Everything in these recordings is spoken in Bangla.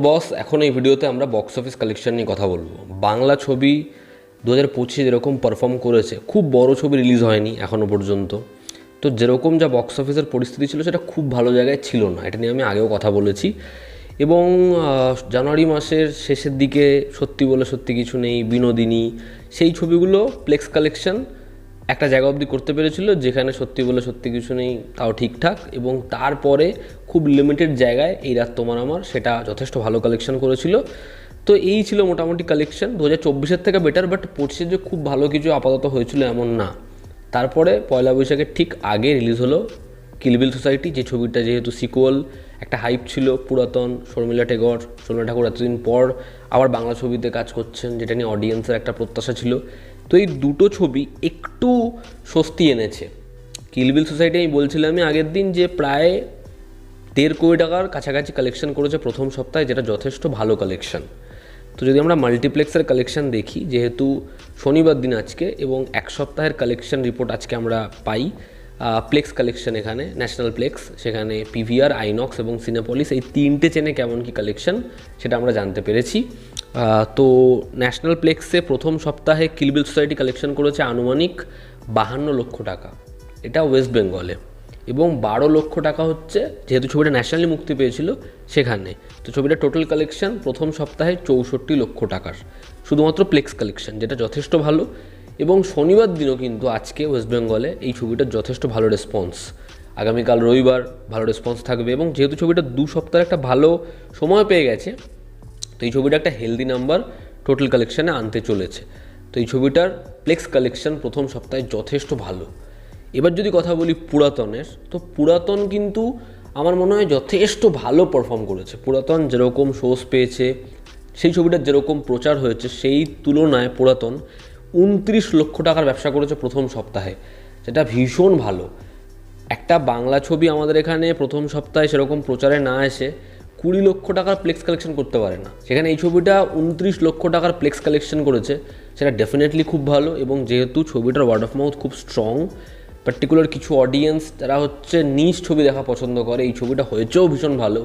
বস এখন এই ভিডিওতে আমরা বক্স অফিস কালেকশন নিয়ে কথা বলব। বাংলা ছবি দু হাজার পঁচিশে যেরকম পারফর্ম করেছে, খুব বড় ছবি রিলিজ হয়নি এখনও পর্যন্ত। তো যেরকম যা বক্স অফিসের পরিস্থিতি ছিল, সেটা খুব ভালো জায়গায় ছিল না। এটা নিয়ে আমি আগেও কথা বলেছি। এবং জানুয়ারি মাসের শেষের দিকে সত্যি বলে সত্যি কিছু নেই, বিনোদিনী, সেই ছবিগুলো প্লেক্স কালেকশন একটা জায়গা অবধি করতে পেরেছিল, যেখানে সত্যি বলে সত্যি কিছু নেই, তাও ঠিকঠাক, এবং তারপরে খুব লিমিটেড জায়গায় এই রাত তোমার আমার, সেটা যথেষ্ট ভালো কালেকশন করেছিল। তো এই ছিল মোটামুটি কালেকশন দু হাজার চব্বিশের থেকে বেটার বাট পড়ছে যে খুব ভালো কিছু আপাতত হয়েছিল এমন না। তারপরে পয়লা বৈশাখের ঠিক আগে রিলিজ হলো কিলবিল সোসাইটি যে ছবিটা যেহেতু সিকুয়াল একটা হাইপ ছিল, পুরাতন, শর্মিলা টেগর শর্মিলা ঠাকুর এতদিন পর আবার বাংলা ছবিতে কাজ করছেন, যেটা নিয়ে অডিয়েন্সের একটা প্রত্যাশা ছিল। তো এই দুটো ছবি একটু স্বস্তি এনেছে। কিলবিল সোসাইটি আমি বলছিলাম আমি আগের দিন যে প্রায় দেড় কোটি টাকার কাছাকাছি কালেকশন করেছে প্রথম সপ্তাহে, যেটা যথেষ্ট ভালো কালেকশন তো যদি আমরা মাল্টিপ্লেক্সের কালেকশন দেখি, যেহেতু শনিবার দিন আজকে এবং এক সপ্তাহের কালেকশন রিপোর্ট আজকে আমরা পাই প্লেক্স কালেকশন এখানে ন্যাশনাল প্লেক্স সেখানে পিভিআর আইনক্স এবং সিনেপলিস এই তিনটে চেনে কেমন কি কালেকশন সেটা আমরা জানতে পেরেছি। তো ন্যাশনাল প্লেক্সে প্রথম সপ্তাহে কিলবিল সোসাইটি কালেকশন করেছে আনুমানিক বাহান্ন লক্ষ টাকা। এটা ওয়েস্ট বেঙ্গলে। এবং বারো লক্ষ টাকা হচ্ছে, যেহেতু ছবিটা ন্যাশনালি মুক্তি পেয়েছিল সেখানে। তো ছবিটা টোটাল কালেকশন প্রথম সপ্তাহে চৌষট্টি লক্ষ টাকার। শুধুমাত্র প্লেক্স কালেকশন, যেটা যথেষ্ট ভালো। এবং শনিবার দিনও কিন্তু আজকে ওয়েস্ট বেঙ্গলে এই ছবিটার যথেষ্ট ভালো রেসপন্স। আগামীকাল রবিবার ভালো রেসপন্স থাকবে। এবং যেহেতু ছবিটা দু সপ্তাহের একটা ভালো সময় পেয়ে গেছে তো এই ছবিটা একটা হেলদি নাম্বার টোটাল কালেকশানে আনতে চলেছে। তো এই ছবিটার প্লেক্স কালেকশন প্রথম সপ্তাহে যথেষ্ট ভালো। এবার যদি কথা বলি পুরাতনের, তো পুরাতন কিন্তু আমার মনে হয় যথেষ্ট ভালো পারফর্ম করেছে। পুরাতন যেরকম শোজ পেয়েছে, সেই ছবিটার যেরকম প্রচার হয়েছে, সেই তুলনায় পুরাতন উনত্রিশ লক্ষ টাকার ব্যবসা করেছে প্রথম সপ্তাহে। যেটা ভীষণ ভালো। একটা বাংলা ছবি আমাদের এখানে প্রথম সপ্তাহে সেরকম প্রচারে না এসে কুড়ি লক্ষ টাকার প্লেক্স কালেকশন করতে পারে না। সেখানে এই ছবিটা উনত্রিশ লক্ষ টাকার প্লেক্স কালেকশন করেছে। সেটা ডেফিনেটলি খুব ভালো এবং যেহেতু ছবিটার ওয়ার্ড অফ মাউথ খুব স্ট্রং পার্টিকুলার কিছু অডিয়েন্স তারা হচ্ছে নিজ ছবি দেখা পছন্দ করে। এই ছবিটা হয়েছেও ভীষণ ভালো।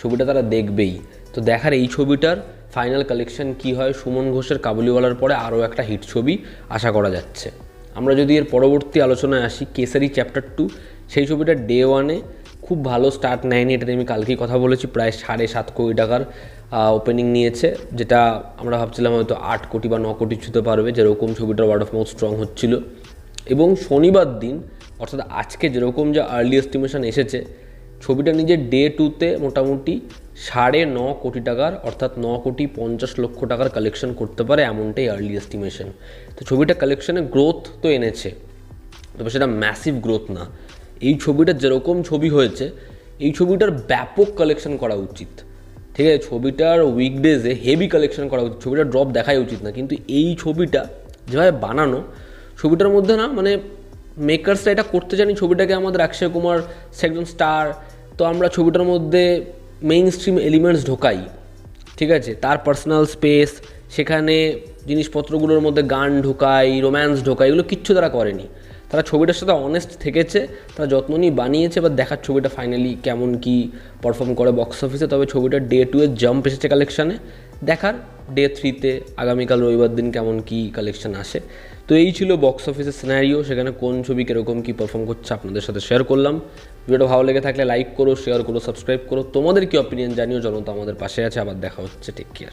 ছবিটা তারা দেখবেই। তো দেখার এই ছবিটার ফাইনাল কালেকশন কি হয়? সুমন ঘোষের কাবুলিওয়ালার পরে আরও একটা হিট ছবি আশা করা যাচ্ছে। আমরা যদি এর পরবর্তী আলোচনায় আসি, কেসারি চ্যাপ্টার টু সেই ছবিটা ডে ওয়ানে খুব ভালো স্টার্ট নেয়নি, এটা আমি কালকেই কথা বলেছি, প্রায় সাড়ে সাত কোটি টাকার ওপেনিং নিয়েছে, যেটা আমরা ভাবছিলাম হয়তো আট কোটি বা ন কোটি ছুতে পারবে, যেরকম ছবিটার ওয়ার্ড অফ মাউথ স্ট্রং হচ্ছিল। এবং শনিবার দিন, অর্থাৎ আজকে যেরকম যা আর্লি এস্টিমেশন এসেছে, ছবিটা নিজের ডে টুতে মোটামুটি সাড়ে ন কোটি টাকার, অর্থাৎ ন কোটি পঞ্চাশ লক্ষ টাকার কালেকশন করতে পারে এমনটাই আর্লি এস্টিমেশন তো ছবিটা কালেকশনে গ্রোথ তো এনেছে, তবে সেটা ম্যাসিভ গ্রোথ না। এই ছবিটা যেরকম ছবি হয়েছে, এই ছবিটার ব্যাপক কালেকশন করা উচিত। ঠিক আছে? ছবিটার উইকডেজে হেভি কালেকশন করা উচিত। ছবিটার ড্রপ দেখাই উচিত না। কিন্তু এই ছবিটা যেভাবে বানানো, ছবিটার মধ্যে না মানে মেকার্সরা এটা করতে জানি ছবিটাকে। আমাদের অক্ষয় কুমার, সে একজন স্টার তো আমরা ছবিটার মধ্যে মেইন স্ট্রিম এলিমেন্টস ঢোকাই। ঠিক আছে? তার পার্সোনাল স্পেস সেখানে জিনিসপত্রগুলোর মধ্যে গান ঢোকাই রোম্যান্স ঢোকাই, এগুলো কিচ্ছু তারা করেনি। তারা ছবিটার সাথে অনেস্ট থেকেছে, তারা যত্ন নিয়ে বানিয়েছে বা দেখার ছবিটা ফাইনালি কেমন কি পারফর্ম করে বক্স অফিসে তবে ছবিটা ডে টু এর জাম্প এসেছে কালেকশানে দেখার ডে থ্রিতে আগামীকাল রবিবার দিন কেমন কি কালেকশন আসে। তো এই ছিল বক্স অফিসের সিনারিও সেখানে কোন ছবি কীরকম কী পারফর্ম করছে আপনাদের সাথে শেয়ার করলাম। ভিডিওটা ভালো লেগে থাকলে লাইক করো শেয়ার করো সাবস্ক্রাইব করো। তোমাদের কি অপিনিয়ন জানিও, জনতা আমাদের পাশে আছে, আবার দেখা হচ্ছে টেক কেয়ার